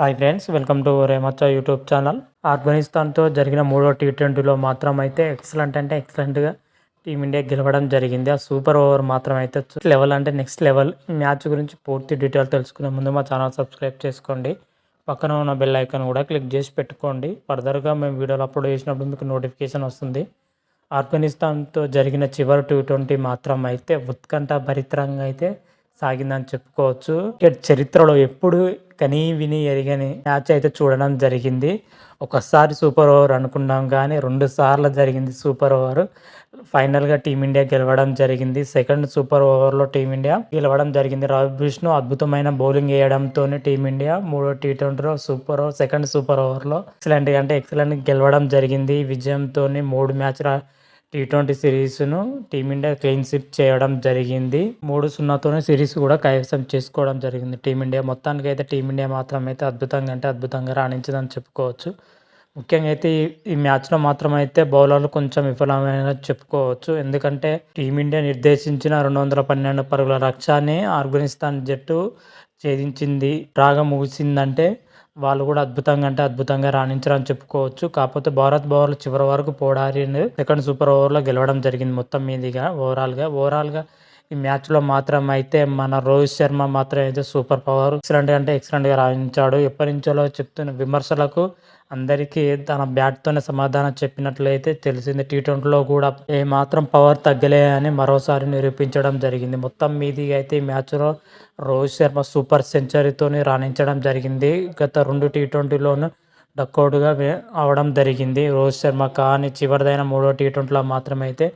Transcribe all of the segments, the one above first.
Hi friends welcome to రేమచ్చ YouTube channel ఆఫ్ఘనిస్తాన్తో జరిగిన మూడో టీ ట్వంటీలో మాత్రం అయితే ఎక్సలెంట్ అంటే ఎక్సలెంట్గా టీమిండియా గెలవడం జరిగింది. ఆ సూపర్ ఓవర్ మాత్రం అయితే లెవెల్ అంటే నెక్స్ట్ లెవెల్ మ్యాచ్ గురించి పూర్తి డీటెయిల్ తెలుసుకునే ముందు మా ఛానల్ సబ్స్క్రైబ్ చేసుకోండి. పక్కన ఉన్న బెల్ ఐకాన్ కూడా క్లిక్ చేసి పెట్టుకోండి. ఫర్దర్గా మేము వీడియోలు అప్లోడ్ చేసినప్పుడు మీకు నోటిఫికేషన్ వస్తుంది. ఆఫ్ఘనిస్తాన్తో జరిగిన చివరి టీ ట్వంటీ మాత్రం అయితే ఉత్కంఠ భరిత్రంగా అయితే సాగిందని చెప్పుకోవచ్చు. క్రికెట్ చరిత్రలో ఎప్పుడు కనీ విని ఎరిగని మ్యాచ్ అయితే చూడడం జరిగింది. ఒకసారి సూపర్ ఓవర్ అనుకున్నాం కానీ రెండు సార్లు జరిగింది సూపర్ ఓవర్. ఫైనల్గా టీమిండియా గెలవడం జరిగింది. సెకండ్ సూపర్ ఓవర్లో టీమిండియా గెలవడం జరిగింది. రవి విష్ణు అద్భుతమైన బౌలింగ్ వేయడంతో టీమిండియా మూడో టీ ట్వంటీలో సూపర్ ఓవర్ సెకండ్ సూపర్ ఓవర్లో ఎక్సలెంట్ అంటే ఎక్సలెంట్ గెలవడం జరిగింది. విజయంతో మూడు మ్యాచ్ టీ ట్వంటీ సిరీస్ను టీమిండియా క్లీన్ స్విప్ చేయడం జరిగింది. మూడు సున్నాతోనే సిరీస్ కూడా కైవసం చేసుకోవడం జరిగింది టీమిండియా. మొత్తానికి అయితే టీమిండియా మాత్రం అయితే అద్భుతంగా అంటే అద్భుతంగా రాణించదని చెప్పుకోవచ్చు. ముఖ్యంగా అయితే ఈ మ్యాచ్లో మాత్రం అయితే బౌలర్లు కొంచెం విఫలమైన చెప్పుకోవచ్చు. ఎందుకంటే టీమిండియా నిర్దేశించిన రెండు వందల పన్నెండు పరుగుల లక్ష్యాన్ని ఆఫ్ఘనిస్తాన్ జట్టు ఛేదించింది. రాగా ముగిసిందంటే వాళ్ళు కూడా అద్భుతంగా అంటే అద్భుతంగా రాణించారని చెప్పుకోవచ్చు. కాకపోతే భారత్ బౌలర్లు చివరి వరకు పోడారి సెకండ్ సూపర్ ఓవర్లో గెలవడం జరిగింది మొత్తం మీదిగా ఓవరాల్గా ఓవరాల్గా ఈ మ్యాచ్లో మాత్రం అయితే మన రోహిత్ శర్మ మాత్రం అయితే సూపర్ పవర్. ఎక్సలెంట్ అంటే ఎక్సలెంట్గా రాణించాడు ఎప్పటి నుంచో చెప్తున్న విమర్శలకు అందరికీ తన బ్యాట్తోనే సమాధానం చెప్పినట్లయితే తెలిసింది. టీ ట్వంటీలో కూడా ఏ మాత్రం పవర్ తగ్గలే అని మరోసారి నిరూపించడం జరిగింది. మొత్తం మీది అయితే ఈ మ్యాచ్లో రోహిత్ శర్మ సూపర్ సెంచరీతోని రాణించడం జరిగింది. గత రెండు టీ ట్వంటీలోనూ డక్అవుట్గా అవడం జరిగింది. రోహిత్ శర్మ కానీ చివరిదైన మూడో టీ ట్వంటీలో మాత్రమైతే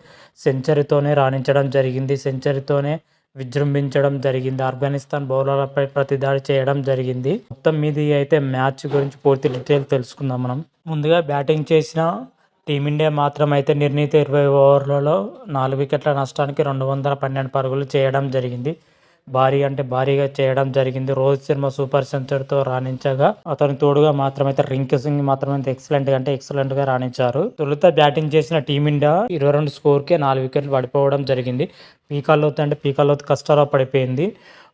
సెంచరీతోనే రాణించడం జరిగింది. సెంచరీతోనే విజృంభించడం జరిగింది. ఆఫ్ఘనిస్తాన్ బౌలర్లపై ప్రతిదాడి చేయడం జరిగింది. మొత్తం మీది అయితే మ్యాచ్ గురించి పూర్తి డీటెయిల్ తెలుసుకుందాం మనం. ముందుగా బ్యాటింగ్ చేసిన టీమిండియా మాత్రం అయితే నిర్ణీత ఇరవై ఓవర్లలో నాలుగు వికెట్ల నష్టానికి రెండు వందల పన్నెండు పరుగులు చేయడం జరిగింది. భారీ అంటే భారీగా చేయడం జరిగింది. రోహిత్ శర్మ సూపర్ సెంచరీతో రాణించగా అతని తోడుగా మాత్రమైతే రింక్ సింగ్ మాత్రమైతే ఎక్సలెంట్ అంటే ఎక్సలెంట్గా రాణించారు. తొలుత బ్యాటింగ్ చేసిన టీమిండియా ఇరవై రెండు స్కోర్కే నాలుగు వికెట్లు పడిపోవడం జరిగింది. పీకాలోత్ అంటే పీకాలోత్ కష్టాల్లో పడిపోయింది.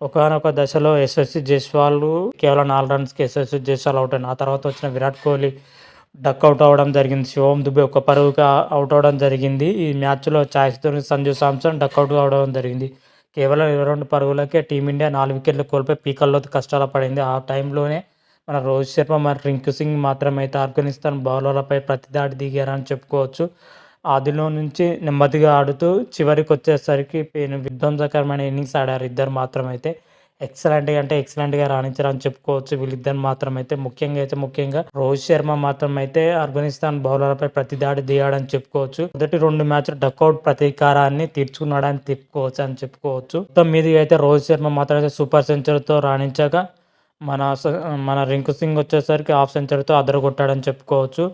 ఒకనొక దశలో యశస్వి జైస్వాల్ కేవలం నాలుగు రన్స్కి యశస్వి జైస్వాల్ అవుట్ అయిన ఆ తర్వాత వచ్చిన విరాట్ కోహ్లీ డక్ అవుట్ అవ్వడం జరిగింది. శివం దుబే ఒక పరుగుగా అవుట్ అవ్వడం జరిగింది. ఈ మ్యాచ్లో ఛాయిస్తో సంజు సామ్సన్ డక్ అవుట్ అవడం జరిగింది. కేవలం ఇరవై రెండు పరుగులకే టీమిండియా నాలుగు వికెట్లు కోల్పోయి పీకల్లో కష్టాలు పడింది. ఆ టైంలోనే మన రోహిత్ శర్మ మరి రింకు సింగ్ మాత్రమైతే ఆఫ్ఘనిస్తాన్ బౌలర్లపై ప్రతిదాడి దిగారని చెప్పుకోవచ్చు. ఆదిలో నుంచి నెమ్మదిగా ఆడుతూ చివరికి వచ్చేసరికి విధ్వంసకరమైన ఇన్నింగ్స్ ఆడారు. ఇద్దరు మాత్రమైతే ఎక్సలెంట్గా అంటే ఎక్సలెంట్గా రాణించారని చెప్పుకోవచ్చు. వీళ్ళిద్దరు మాత్రం అయితే ముఖ్యంగా అయితే ముఖ్యంగా రోహిత్ శర్మ మాత్రం అయితే ఆఫ్ఘనిస్తాన్ బౌలర్లపై ప్రతి దాడి దిగాడని చెప్పుకోవచ్చు. మొదటి రెండు మ్యాచ్లు డక్అవుట్ ప్రతీకారాన్ని తీర్చుకున్నాడని తిప్పుకోవచ్చు అని చెప్పుకోవచ్చు. మొత్తం మీది అయితే రోహిత్ శర్మ మాత్రం అయితే సూపర్ సెంచరీతో రాణించాక మన మన రింకు సింగ్ వచ్చేసరికి హాఫ్ సెంచరీతో అదరగొట్టాడని చెప్పుకోవచ్చు.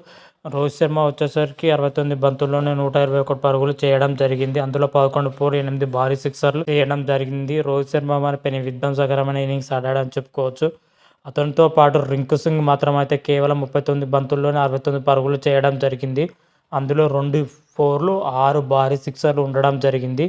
రోహిత్ శర్మ వచ్చేసరికి అరవై తొమ్మిది బంతుల్లోనే నూట ఇరవై ఒకటి పరుగులు చేయడం జరిగింది. అందులో పదకొండు ఫోర్ ఎనిమిది భారీ సిక్సర్లు చేయడం జరిగింది. రోహిత్ శర్మ మన పెని విధ్వంసకరమైన ఇన్నింగ్స్ ఆడాడని చెప్పుకోవచ్చు. అతనితో పాటు రింకు సింగ్ మాత్రం అయితే కేవలం ముప్పై తొమ్మిది బంతుల్లోనే అరవై తొమ్మిది పరుగులు చేయడం జరిగింది. అందులో రెండు ఫోర్లు ఆరు భారీ సిక్సర్లు ఉండడం జరిగింది.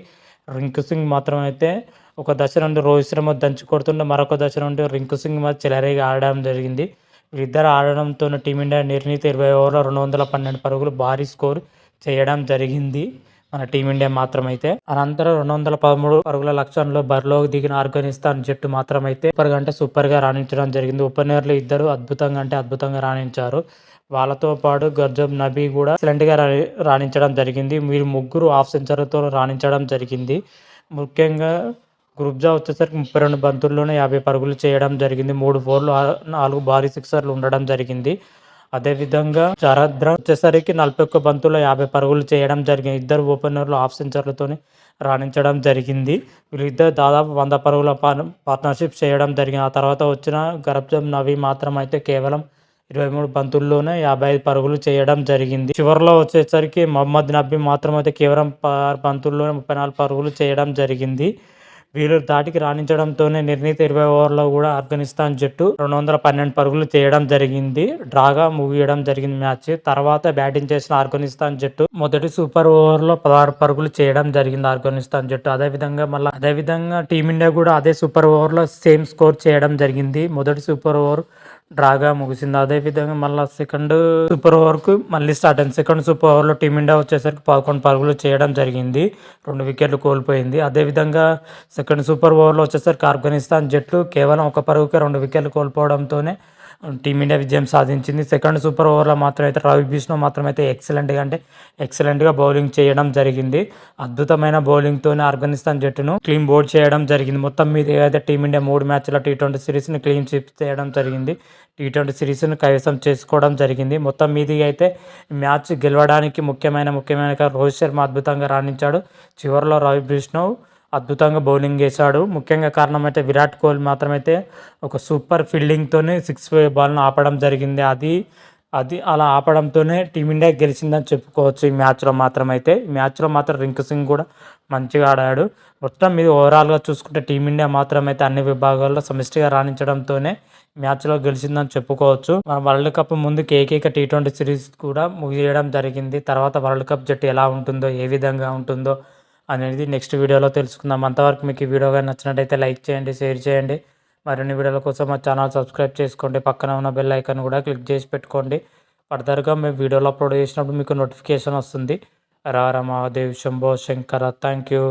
రింకు సింగ్ మాత్రం అయితే ఒక దశ నుండి రోహిత్ శర్మ దంచి కొడుతుంటే మరొక దశ నుండి రింకు సింగ్ మధ్య చెలరేగా ఆడడం జరిగింది. వీరిద్దరు ఆడడంతో టీమిండియా నిర్ణీత ఇరవై ఓవర్ల రెండు వందల పన్నెండు పరుగులు భారీ స్కోర్ చేయడం జరిగింది మన టీమిండియా మాత్రమైతే. అనంతరం రెండు వందల పదమూడు పరుగుల లక్ష్యంలో బరిలోకి దిగిన ఆఫ్ఘనిస్తాన్ జట్టు మాత్రమైతే సూపర్గా అంటే రాణించడం జరిగింది. ఓపెనర్లు ఇద్దరు అద్భుతంగా అంటే అద్భుతంగా రాణించారు. వాళ్ళతో పాటు గర్జబ్ నబీ కూడా ఎక్సలెంట్గా రాణించడం జరిగింది. వీరు ముగ్గురు ఆఫ్ సెంచరీతో రాణించడం జరిగింది. ముఖ్యంగా గ్రూప్జా వచ్చేసరికి ముప్పై రెండు బంతుల్లోనే యాభై పరుగులు చేయడం జరిగింది. మూడు ఫోర్లు నాలుగు భారీ సిక్సర్లు ఉండడం జరిగింది. అదేవిధంగా శరద్ర వచ్చేసరికి నలభై ఒక్క బంతుల్లో యాభై పరుగులు చేయడం జరిగింది. ఇద్దరు ఓపెనర్లు హాఫ్ సెంచర్లతోని రాణించడం జరిగింది. వీళ్ళిద్దరు దాదాపు వంద పరుగుల పార్ట్నర్షిప్ చేయడం జరిగింది. ఆ తర్వాత వచ్చిన గరబ్జం నవి మాత్రం అయితే కేవలం ఇరవై మూడు బంతుల్లోనే యాభై ఐదు పరుగులు చేయడం జరిగింది. చివరిలో వచ్చేసరికి మహమ్మద్ నబీ మాత్రం అయితే కేవలం బంతుల్లోనే ముప్పై నాలుగు పరుగులు చేయడం జరిగింది. వీళ్ళు దాటికి రాణించడంతోనే నిర్ణీత ఇరవై ఓవర్లో కూడా ఆఫ్ఘనిస్తాన్ జట్టు రెండు వందల పన్నెండు పరుగులు చేయడం జరిగింది. డ్రాగా ముగియడం జరిగింది మ్యాచ్. తర్వాత బ్యాటింగ్ చేసిన ఆఫ్ఘనిస్తాన్ జట్టు మొదటి సూపర్ ఓవర్లో పదహారు పరుగులు చేయడం జరిగింది ఆఫ్ఘనిస్తాన్ జట్టు. అదేవిధంగా మళ్ళీ అదేవిధంగా టీమిండియా కూడా అదే సూపర్ ఓవర్లో సేమ్ స్కోర్ చేయడం జరిగింది. మొదటి సూపర్ ఓవర్ డ్రాగా ముగిసింది. అదేవిధంగా మళ్ళీ సెకండ్ సూపర్ ఓవర్కు మళ్ళీ స్టార్ట్ అయింది సెకండ్ సూపర్ ఓవర్లో టీమిండియా వచ్చేసరికి పదకొండు పరుగులు చేయడం జరిగింది. రెండు వికెట్లు కోల్పోయింది. అదేవిధంగా సెకండ్ సూపర్ ఓవర్లో వచ్చేసరికి ఆఫ్ఘనిస్తాన్ జట్లు కేవలం ఒక పరుగుకే రెండు వికెట్లు కోల్పోవడంతోనే టీమిండియా విజయం సాధించింది. సెకండ్ సూపర్ ఓవర్లో మాత్రమైతే రవి బిష్ణు మాత్రమైతే ఎక్సలెంట్గా అంటే ఎక్సలెంట్గా బౌలింగ్ చేయడం జరిగింది. అద్భుతమైన బౌలింగ్తోనే ఆఫ్ఘనిస్తాన్ జట్టును క్లీన్ బోర్డ్ చేయడం జరిగింది. మొత్తం మీద అయితే టీమిండియా మూడు మ్యాచ్ల టీ ట్వంటీ సిరీస్ని క్లీన్ చిప్ చేయడం జరిగింది. టీ ట్వంటీ సిరీస్ను కైవసం చేసుకోవడం జరిగింది. మొత్తం మీది అయితే మ్యాచ్ గెలవడానికి ముఖ్యమైన ముఖ్యమైన రోహిత్ శర్మ అద్భుతంగా రాణించాడు. చివరిలో రవి బిష్ణు అద్భుతంగా బౌలింగ్ వేశాడు ముఖ్యంగా కారణం అయితే విరాట్ కోహ్లీ మాత్రమైతే ఒక సూపర్ ఫీల్డింగ్తోనే సిక్స్ బాల్ను ఆపడం జరిగింది. అది అది అలా ఆపడంతోనే టీమిండియా గెలిచిందని చెప్పుకోవచ్చు ఈ మ్యాచ్లో మాత్రం అయితే ఈ మ్యాచ్లో మాత్రం రింకు సింగ్ కూడా మంచిగా ఆడాడు. మొత్తం మీద ఓవరాల్గా చూసుకుంటే టీమిండియా మాత్రం అయితే అన్ని విభాగాల్లో సమిష్టిగా రాణించడంతోనే మ్యాచ్లో గెలిచిందని చెప్పుకోవచ్చు. మన వరల్డ్ కప్ ముందుకు ఏకైక టీ ట్వంటీ సిరీస్ కూడా ముగియడం జరిగింది. తర్వాత వరల్డ్ కప్ జట్టు ఎలా ఉంటుందో ఏ విధంగా ఉంటుందో అనేది నెక్స్ట్ వీడియోలో తెలుసుకుందాం. అంతవరకు మీకు ఈ వీడియో కానీ నచ్చినట్టయితే లైక్ చేయండి షేర్ చేయండి. మరిన్ని వీడియోల కోసం మా ఛానల్ సబ్స్క్రైబ్ చేసుకోండి. పక్కన ఉన్న బెల్ ఐకాన్ కూడా క్లిక్ చేసి పెట్టుకోండి. ఫర్దర్గా మేము వీడియోలు అప్లోడ్ చేసినప్పుడు మీకు నోటిఫికేషన్ వస్తుంది. రారా మహాదేవ్ శంభో శంకర. Thank you.